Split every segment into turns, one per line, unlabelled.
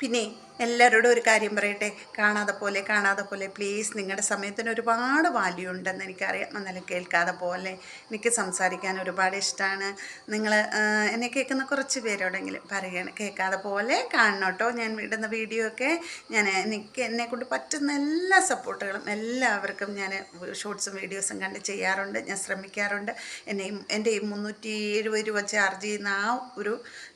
പിന്നെ എല്ലാവരോടും ഒരു കാര്യം പറയട്ടെ? കാണാതെ പോലെ കാണാതെ പോലെ. പ്ലീസ് നിങ്ങളുടെ സമയത്തിന് ഒരുപാട് വാല്യൂ ഉണ്ടെന്ന് എനിക്കറിയാം. എന്നാലും കേൾക്കാതെ പോലെ എനിക്ക് സംസാരിക്കാൻ ഒരുപാട് ഇഷ്ടമാണ് നിങ്ങൾ എന്നെ കേൾക്കുന്ന കുറച്ച് പേരോടെങ്കിലും പറയണം. കേൾക്കാതെ പോലെ കാണണം കേട്ടോ ഞാൻ ഇടുന്ന വീഡിയോ ഒക്കെ ഞാൻ എനിക്ക് എന്നെ കൊണ്ട് പറ്റുന്ന എല്ലാ സപ്പോർട്ടുകളും എല്ലാവർക്കും ഞാൻ ഷോർട്സും വീഡിയോസും കണ്ട് ചെയ്യാറുണ്ട്. ഞാൻ ശ്രമിക്കാറുണ്ട്. എന്നെയും എന്റെ ഈ മുന്നൂറ്റി എഴുപത് രൂപ ചാർജ് ചെയ്യുന്ന ആ ഒരു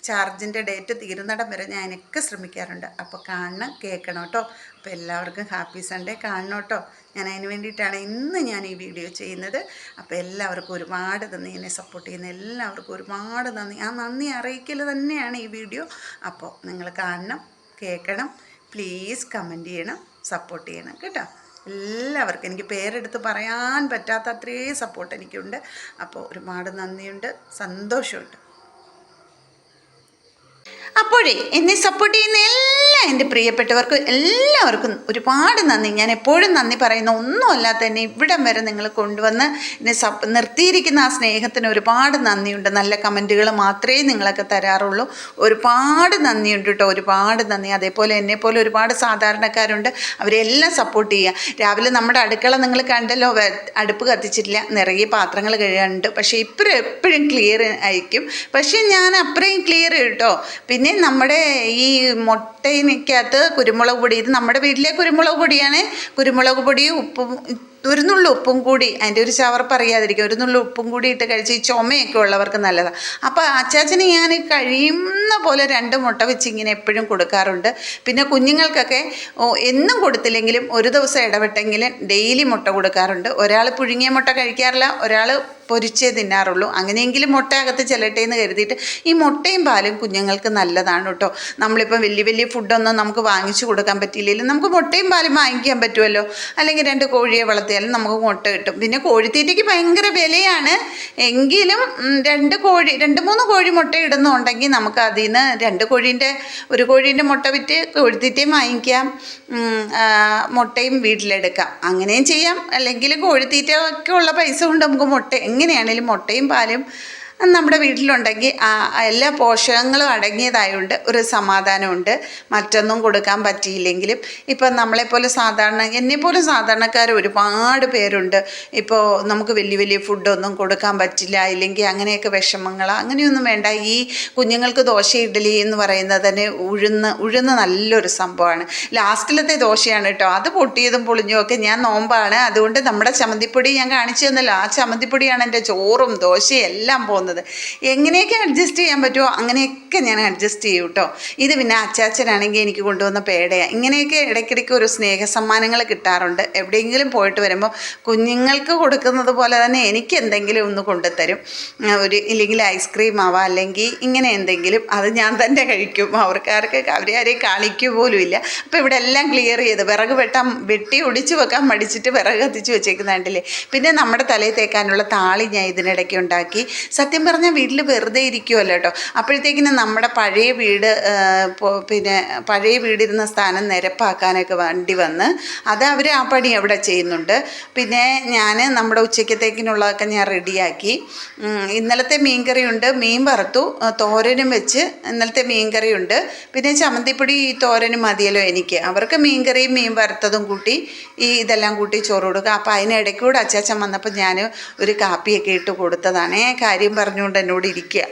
ചാർജിന്റെ ഡേറ്റ് തീരുന്നിടം വരെ ഞാൻ എനിക്ക് ശ്രമിക്കാറുണ്ട്. അപ്പോൾ കാണണം കേൾക്കണം കേട്ടോ. അപ്പോൾ എല്ലാവർക്കും ഹാപ്പി സൺഡേ കാണണം കേട്ടോ. ഞാൻ അതിന് വേണ്ടിയിട്ടാണ് ഇന്ന് ഞാൻ ഈ വീഡിയോ ചെയ്യുന്നത്. അപ്പോൾ എല്ലാവർക്കും ഒരുപാട് നന്ദി. എന്നെ സപ്പോർട്ട് ചെയ്യുന്ന എല്ലാവർക്കും ഒരുപാട് നന്ദി. ആ നന്ദി അറിയിക്കൽ തന്നെയാണ് ഈ വീഡിയോ. അപ്പോൾ നിങ്ങൾ കാണണം കേൾക്കണം. പ്ലീസ് കമന്റ് ചെയ്യണം സപ്പോർട്ട് ചെയ്യണം കേട്ടോ. എല്ലാവർക്കും എനിക്ക് പേരെടുത്ത് പറയാൻ പറ്റാത്ത അത്രയും സപ്പോർട്ട് എനിക്കുണ്ട്. അപ്പോൾ ഒരുപാട് നന്ദിയുണ്ട് സന്തോഷമുണ്ട്. അപ്പോഴേ എന്നെ സപ്പോർട്ട് ചെയ്യുന്ന എല്ലാ എന്റെ പ്രിയപ്പെട്ടവർക്കും എല്ലാവർക്കും ഒരുപാട് നന്ദി. ഞാൻ എപ്പോഴും നന്ദി പറയുന്ന. ഒന്നുമല്ലാത്ത തന്നെ ഇവിടം വരെ നിങ്ങൾ കൊണ്ടുവന്ന് എന്നെ സപ്പ് നിർത്തിയിരിക്കുന്ന ആ സ്നേഹത്തിന് ഒരുപാട് നന്ദിയുണ്ട്. നല്ല കമന്റുകൾ മാത്രമേ നിങ്ങളൊക്കെ തരാറുള്ളൂ. ഒരുപാട് നന്ദിയുണ്ട് കേട്ടോ. ഒരുപാട് നന്ദി. അതേപോലെ എന്നെപ്പോലെ ഒരുപാട് സാധാരണക്കാരുണ്ട്. അവരെല്ലാം സപ്പോർട്ട് ചെയ്യുക രാവിലെ നമ്മുടെ അടുക്കള നിങ്ങൾ കണ്ടല്ലോ അടുപ്പ് കത്തിച്ചിട്ടില്ല. നിറയെ പാത്രങ്ങൾ കഴുകാനുണ്ട്. പക്ഷേ ഇപ്പോഴും എപ്പോഴും ക്ലിയർ ആയിരിക്കും. പക്ഷേ ഞാൻ അത്രയും ക്ലിയർ കേട്ടോ. പിന്നെ നമ്മുടെ ഈ മുട്ടയിനകത്ത് കുരുമുളക് പൊടി. ഇത് നമ്മുടെ വീട്ടിലെ കുരുമുളക് പൊടിയാണ്. കുരുമുളക് പൊടി ഉപ്പും ഒരു നുള്ളു ഉപ്പും കൂടി. അതിന്റെ ഒരു ചവർപ്പ് അറിയാതിരിക്കും ഒരു നുള്ളു ഉപ്പും കൂടി ഇട്ട് കഴിച്ച് ഈ ചുമയൊക്കെ ഉള്ളവർക്ക് നല്ലതാണ് അപ്പോൾ അച്ചാച്ചന് ഞാൻ കഴിയുന്ന പോലെ രണ്ട് മുട്ട വെച്ച് ഇങ്ങനെ എപ്പോഴും കൊടുക്കാറുണ്ട്. പിന്നെ കുഞ്ഞുങ്ങൾക്കൊക്കെ എന്നും കൊടുത്തില്ലെങ്കിലും ഒരു ദിവസം ഇടവിട്ടെങ്കിലും ഡെയിലി മുട്ട കൊടുക്കാറുണ്ട്. ഒരാൾ പുഴുങ്ങിയ മുട്ട കഴിക്കാറില്ല ഒരാൾ പൊരിച്ചേ തിന്നാറുള്ളൂ. അങ്ങനെയെങ്കിലും മുട്ട അകത്ത് ചെല്ലട്ടെ എന്ന് കരുതിയിട്ട് ഈ മുട്ടയും പാലും കുഞ്ഞുങ്ങൾക്ക് നല്ലതാണ് കേട്ടോ. നമ്മളിപ്പം വലിയ വലിയ ഫുഡൊന്നും നമുക്ക് വാങ്ങിച്ചു കൊടുക്കാൻ പറ്റിയില്ലെങ്കിലും നമുക്ക് മുട്ടയും പാലും വാങ്ങിക്കാൻ പറ്റുമല്ലോ. അല്ലെങ്കിൽ രണ്ട് കോഴിയെ വളർത്തിയാലും നമുക്ക് മുട്ട കിട്ടും. പിന്നെ കോഴിത്തീറ്റയ്ക്ക് ഭയങ്കര വിലയാണ്. എങ്കിലും രണ്ട് കോഴി രണ്ട് മൂന്ന് കോഴി മുട്ട ഇടുന്നുണ്ടെങ്കിൽ നമുക്ക് അതിൽ നിന്ന് രണ്ട് കോഴീന്റെ ഒരു കോഴീന്റെ മുട്ട വിറ്റ് കോഴിത്തീറ്റയും വാങ്ങിക്കാം. മുട്ടയും വീട്ടിലെടുക്കാം. അങ്ങനെയും ചെയ്യാം. അല്ലെങ്കിൽ കോഴിത്തീറ്റ ഒക്കെ ഉള്ള പൈസ കൊണ്ട് നമുക്ക് മുട്ട എങ്ങനെയാണെങ്കിലും മുട്ടയും പാലും നമ്മുടെ വീട്ടിലുണ്ടെങ്കിൽ എല്ലാ പോഷകങ്ങളും അടങ്ങിയതായതുകൊണ്ട് ഒരു സമാധാനമുണ്ട്. മറ്റൊന്നും കൊടുക്കാൻ പറ്റിയില്ലെങ്കിലും. ഇപ്പം നമ്മളെപ്പോലെ സാധാരണ എന്നെപ്പോലെ സാധാരണക്കാർ ഒരുപാട് പേരുണ്ട്. ഇപ്പോൾ നമുക്ക് വലിയ വലിയ ഫുഡൊന്നും കൊടുക്കാൻ പറ്റില്ല. ഇല്ലെങ്കിൽ അങ്ങനെയൊക്കെ വിഷമങ്ങൾ അങ്ങനെയൊന്നും വേണ്ട. ഈ കുഞ്ഞുങ്ങൾക്ക് ദോശ ഇഡ്ഡലി എന്ന് പറയുന്നത് തന്നെ ഉഴുന്ന് ഉഴുന്ന് നല്ലൊരു സംഭവമാണ്. ലാസ്റ്റിലത്തെ ദോശയാണ് കേട്ടോ. അത് പൊട്ടിയതും പൊളിഞ്ഞും ഒക്കെ ഞാൻ നോമ്പാണ്. അതുകൊണ്ട് നമ്മുടെ ചമ്മന്തിപ്പൊടി ഞാൻ കാണിച്ചു തന്നല്ലോ. ആ ചമ്മന്തിപ്പൊടിയാണ് എന്റെ ചോറും ദോശയും എല്ലാം പോകുന്നത്. എങ്ങനെയൊക്കെ അഡ്ജസ്റ്റ് ചെയ്യാൻ പറ്റുമോ അങ്ങനെയൊക്കെ ഞാൻ അഡ്ജസ്റ്റ് ചെയ്യും കേട്ടോ ഇത് പിന്നെ അച്ചാച്ചനാണെങ്കിൽ എനിക്ക് കൊണ്ടുവന്ന പേടയാണ് ഇങ്ങനെയൊക്കെ ഇടയ്ക്കിടയ്ക്ക് ഒരു സ്നേഹ സമ്മാനങ്ങൾ കിട്ടാറുണ്ട്. എവിടെയെങ്കിലും പോയിട്ട് വരുമ്പോൾ കുഞ്ഞുങ്ങൾക്ക് കൊടുക്കുന്നത് പോലെ തന്നെ എനിക്ക് എന്തെങ്കിലും ഒന്ന് കൊണ്ടുതരും. ആ, ഒരു ഇല്ലെങ്കിൽ ഐസ്ക്രീം ആവാം അല്ലെങ്കിൽ ഇങ്ങനെ എന്തെങ്കിലും അത് ഞാൻ തന്നെ കഴിക്കും. അവർക്കാർക്ക് അവരെ ആരെയും കാണിക്കുക പോലും ഇല്ല. അപ്പോൾ ഇവിടെ എല്ലാം ക്ലിയർ ചെയ്ത് വിറക് വെട്ടാൻ വെട്ടി ഒടിച്ച് വെക്കാൻ മടിച്ചിട്ട് വിറക് കത്തിച്ച് വെച്ചേക്കുന്നുണ്ടല്ലേ പിന്നെ നമ്മുടെ തലയിൽ തേക്കാനുള്ള താളി ഞാൻ ഇതിനിടയ്ക്ക് ഉണ്ടാക്കി. സത്യം പറഞ്ഞാൽ വീട്ടിൽ വെറുതെ ഇരിക്കുമല്ലോ കേട്ടോ അപ്പോഴത്തേക്കിന് നമ്മുടെ പഴയ വീട് പിന്നെ പഴയ വീടിരുന്ന സ്ഥാനം നിരപ്പാക്കാനൊക്കെ വേണ്ടി വന്ന് അത് അവർ ആ പണി അവിടെ ചെയ്യുന്നുണ്ട്. പിന്നെ ഞാൻ നമ്മുടെ ഉച്ചയ്ക്കത്തേക്കിനുള്ളതൊക്കെ ഞാൻ റെഡിയാക്കി. ഇന്നലത്തെ മീൻകറിയുണ്ട്. മീൻ വറുത്തു. തോരനും വെച്ച് ഇന്നലത്തെ മീൻകറിയുണ്ട്. പിന്നെ ചമ്മന്തിപ്പൊടി ഈ തോരനും മതിയല്ലോ എനിക്ക്. അവർക്ക് മീൻകറിയും മീൻ വറുത്തതും കൂട്ടി ഈ ഇതെല്ലാം കൂട്ടി ചോറ് കൊടുക്കുക. അപ്പോൾ അതിനിടയ്ക്കൂടെ അച്ചാച്ചൻ വന്നപ്പോൾ ഞാൻ ഒരു കാപ്പിയൊക്കെ ഇട്ട് കൊടുത്തതാണേ. കാര്യം പറഞ്ഞുകൊണ്ട് എന്നോട് ഇരിക്കുക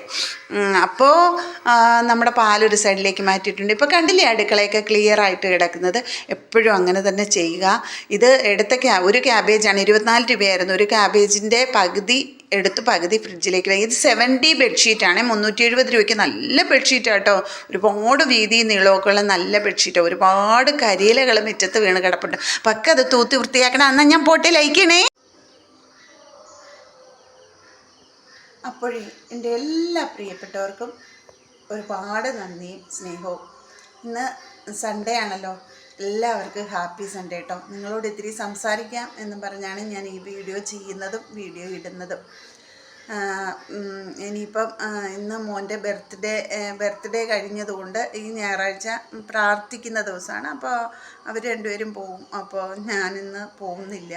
അപ്പോൾ നമ്മുടെ പാലൊരു സൈഡിലേക്ക് മാറ്റിയിട്ടുണ്ട്. ഇപ്പോൾ കണ്ടില്ലേ അടുക്കളയൊക്കെ ക്ലിയർ ആയിട്ട് കിടക്കുന്നത്? എപ്പോഴും അങ്ങനെ തന്നെ ചെയ്യുക. ഇത് എടുത്ത ക്യാ ഒരു ക്യാബേജാണ് ഇരുപത്തിനാല് രൂപയായിരുന്നു. ഒരു ക്യാബേജിന്റെ പകുതി എടുത്ത് പകുതി ഫ്രിഡ്ജിലേക്ക് വയ്ക്കും ഇത് സെവന്റി ബെഡ്ഷീറ്റാണ് മുന്നൂറ്റി എഴുപത് രൂപയ്ക്ക് നല്ല ബെഡ്ഷീറ്റാണ് കേട്ടോ ഒരുപാട് വീതി നീളമൊക്കെ ഉള്ള നല്ല ബെഡ്ഷീറ്റാണ് ഒരുപാട് കരിയിലകൾ മുറ്റത്ത് വീണ് കിടപ്പുണ്ട്. പക്ക അത് തൂത്തി വൃത്തിയാക്കണം. എന്നാൽ ഞാൻ പോട്ടെ ലയിക്കണേ. അപ്പോഴേ എന്റെ എല്ലാ പ്രിയപ്പെട്ടവർക്കും ഒരുപാട് നന്ദിയും സ്നേഹവും. ഇന്ന് സൺഡേ ആണല്ലോ. എല്ലാവർക്കും ഹാപ്പി സൺഡേ കേട്ടോ നിങ്ങളോട് ഇത്തിരി സംസാരിക്കാം എന്ന് പറഞ്ഞാണ് ഞാൻ ഈ വീഡിയോ ചെയ്യുന്നതും വീഡിയോ ഇടുന്നതും. ഇനിയിപ്പം ഇന്ന് മോന്റെ ബർത്ത്ഡേ ബർത്ത്ഡേ കഴിഞ്ഞതുകൊണ്ട് ഈ ഞായറാഴ്ച പ്രാർത്ഥിക്കുന്ന ദിവസമാണ്. അപ്പോൾ അവർ രണ്ടുപേരും പോവും. അപ്പോൾ ഞാനിന്ന് പോകുന്നില്ല.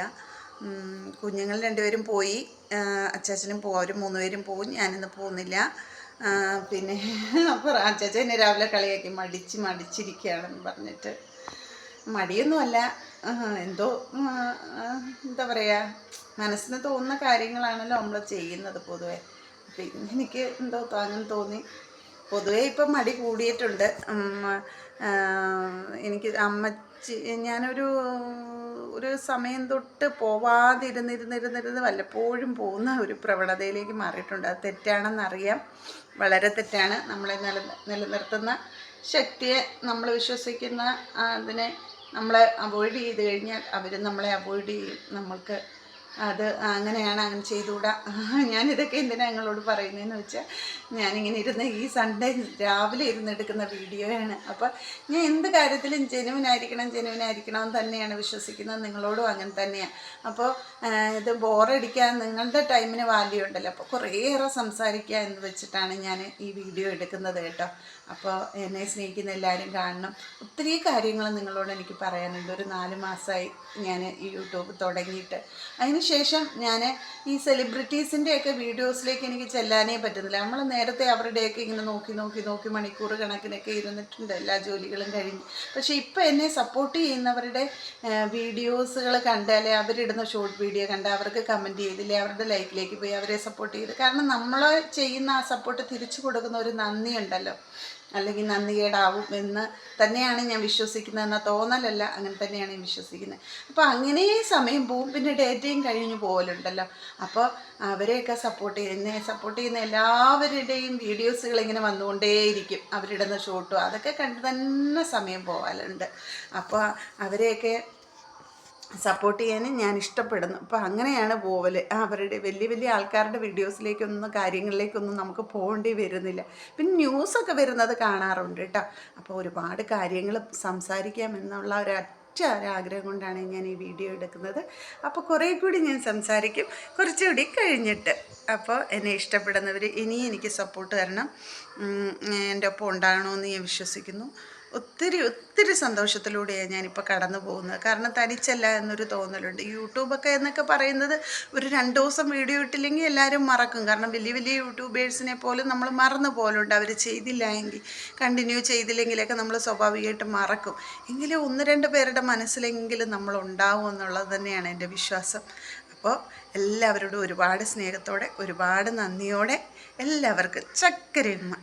കുഞ്ഞുങ്ങൾ രണ്ടുപേരും പോയി. അച്ചാച്ചനും പോകും അവർ മൂന്നുപേരും പോകും ഞാനിന്ന് പോകുന്നില്ല. പിന്നെ അപ്പോൾ അച്ചാച്ച എന്നെ രാവിലെ കളിയാക്കി മടിച്ച് മടിച്ചിരിക്കുകയാണെന്ന് പറഞ്ഞിട്ട്. മടിയൊന്നുമല്ല. എന്തോ എന്താ പറയുക മനസ്സിന് തോന്നുന്ന കാര്യങ്ങളാണല്ലോ നമ്മൾ ചെയ്യുന്നത് പൊതുവെ. പിന്നെ എനിക്ക് എന്തോ താങ്ങും തോന്നി. പൊതുവേ ഇപ്പം മടി കൂടിയിട്ടുണ്ട്. എനിക്ക് അമ്മച്ചി ഞാനൊരു ഒരു സമയം തൊട്ട് പോവാതിരുന്നിരുന്നിരുന്നിരുന്ന് വല്ലപ്പോഴും പോകുന്ന ഒരു പ്രവണതയിലേക്ക് മാറിയിട്ടുണ്ട്. അത് തെറ്റാണെന്നറിയാം. വളരെ തെറ്റാണ്. നമ്മളെ നില നിലനിർത്തുന്ന ശക്തിയെ നമ്മൾ വിശ്വസിക്കുന്ന അതിനെ നമ്മളെ അവോയ്ഡ് ചെയ്ത് കഴിഞ്ഞാൽ അവർ നമ്മളെ അവോയ്ഡ് ചെയ്യും. നമ്മൾക്ക് അത് അങ്ങനെയാണ് അങ്ങനെ ചെയ്തുകൂടാ. ഞാനിതൊക്കെ എന്തിനാണ് നിങ്ങളോട് പറയുന്നതെന്ന് വെച്ചാൽ ഞാനിങ്ങനെ ഇരുന്ന് ഈ സൺഡേ രാവിലെ ഇരുന്ന് എടുക്കുന്ന വീഡിയോയാണ്. അപ്പോൾ ഞാൻ എന്ത് കാര്യത്തിലും ജനുവിനായിരിക്കണം ജനുവിനായിരിക്കണം എന്ന് തന്നെയാണ് വിശ്വസിക്കുന്നത്. നിങ്ങളോടും അങ്ങനെ തന്നെയാണ് അപ്പോൾ ഇത് ബോറടിക്കാൻ നിങ്ങളുടെ ടൈമിന് വാല്യൂ ഉണ്ടല്ലോ. അപ്പോൾ കുറേയേറെ സംസാരിക്കുക എന്ന് വെച്ചിട്ടാണ് ഞാൻ ഈ വീഡിയോ എടുക്കുന്നത് കേട്ടോ. അപ്പോൾ എന്നെ സ്നേഹിക്കുന്ന എല്ലാവരും കാണണം. ഒത്തിരി കാര്യങ്ങൾ നിങ്ങളോട് എനിക്ക് പറയാനുണ്ട്. ഒരു നാല് മാസമായി ഞാൻ ഈ യൂട്യൂബ് തുടങ്ങിയിട്ട്. അതിനുശേഷം ഞാൻ ഈ സെലിബ്രിറ്റീസിന്റെയൊക്കെ വീഡിയോസിലേക്ക് എനിക്ക് ചെല്ലാനേ പറ്റുന്നില്ല. നമ്മൾ നേരത്തെ അവരുടെയൊക്കെ ഇങ്ങനെ നോക്കി നോക്കി നോക്കി മണിക്കൂർ കണക്കിനൊക്കെ ഇരുന്നിട്ടുണ്ട്. എല്ലാ ജോലികളും കഴിഞ്ഞ്. പക്ഷേ ഇപ്പോൾ എന്നെ സപ്പോർട്ട് ചെയ്യുന്നവരുടെ വീഡിയോസുകൾ കണ്ടാലേ അവരിടുന്ന ഷോർട്ട് വീഡിയോ കണ്ട് അവർക്ക് കമന്റ് ചെയ്തില്ലേ അവരുടെ ലൈഫിലേക്ക് പോയി അവരെ സപ്പോർട്ട് ചെയ്ത്. കാരണം നമ്മൾ ചെയ്യുന്ന ആ സപ്പോർട്ട് തിരിച്ചു കൊടുക്കുന്ന ഒരു നന്ദി ഉണ്ടല്ലോ അല്ലെങ്കിൽ നന്ദികേടാവും എന്ന് തന്നെയാണ് ഞാൻ വിശ്വസിക്കുന്നത്. എന്ന തോന്നലല്ല അങ്ങനെ തന്നെയാണ് ഞാൻ വിശ്വസിക്കുന്നത്. അപ്പോൾ അങ്ങനെ സമയം പോവും പിന്നെ ഡേറ്റയും കഴിഞ്ഞു പോകലുണ്ടല്ലോ അപ്പോൾ അവരെയൊക്കെ സപ്പോർട്ട് ചെയ്യുന്ന സപ്പോർട്ട് ചെയ്യുന്ന എല്ലാവരുടെയും വീഡിയോസുകൾ ഇങ്ങനെ വന്നുകൊണ്ടേയിരിക്കും. അവരിടുന്ന ഷോട്ടും അതൊക്കെ കണ്ട് തന്നെ സമയം പോകാറുണ്ട് അപ്പോൾ അവരെയൊക്കെ സപ്പോർട്ട് ചെയ്യാനും ഞാൻ ഇഷ്ടപ്പെടുന്നു അപ്പോൾ അങ്ങനെയാണ് പോവൽ അവരുടെ വലിയ വലിയ ആൾക്കാരുടെ വീഡിയോസിലേക്കൊന്നും കാര്യങ്ങളിലേക്കൊന്നും നമുക്ക് പോകേണ്ടി വരുന്നില്ല. പിന്നെ ന്യൂസൊക്കെ വരുന്നത് കാണാറുണ്ട് കേട്ടോ. അപ്പോൾ ഒരുപാട് കാര്യങ്ങൾ സംസാരിക്കാമെന്നുള്ള ഒരു ഒറ്റ ഒരാഗ്രഹം കൊണ്ടാണ് ഞാൻ ഈ വീഡിയോ എടുക്കുന്നത്. അപ്പോൾ കുറേ കൂടി ഞാൻ സംസാരിക്കും. കുറച്ചുകൂടി കഴിഞ്ഞിട്ട് അപ്പോൾ എന്നെ ഇഷ്ടപ്പെടുന്നവർ ഇനിയും എനിക്ക് സപ്പോർട്ട് തരണം. എന്റെ ഒപ്പം ഉണ്ടാകണമെന്ന് ഞാൻ വിശ്വസിക്കുന്നു. ഒത്തിരി ഒത്തിരി സന്തോഷത്തിലൂടെയാണ് ഞാനിപ്പോൾ കടന്നു പോകുന്നത്. കാരണം തനിച്ചല്ല എന്നൊരു തോന്നലുണ്ട്. യൂട്യൂബൊക്കെ എന്നൊക്കെ പറയുന്നത് ഒരു രണ്ട് ദിവസം വീഡിയോ ഇട്ടില്ലെങ്കിൽ എല്ലാവരും മറക്കും. കാരണം വലിയ വലിയ യൂട്യൂബേഴ്സിനെ പോലും നമ്മൾ മറന്നു പോലുണ്ട് അവർ ചെയ്തില്ല എങ്കിൽ കണ്ടിന്യൂ ചെയ്തില്ലെങ്കിലൊക്കെ നമ്മൾ സ്വാഭാവികമായിട്ട് മറക്കും. എങ്കിലും ഒന്ന് രണ്ട് പേരുടെ മനസ്സിലെങ്കിലും നമ്മൾ ഉണ്ടാവും എന്നുള്ളത് തന്നെയാണ് എന്റെ വിശ്വാസം. അപ്പോൾ എല്ലാവരോടും ഒരുപാട് സ്നേഹത്തോടെ ഒരുപാട് നന്ദിയോടെ എല്ലാവർക്കും ചക്കരയുമ്മ.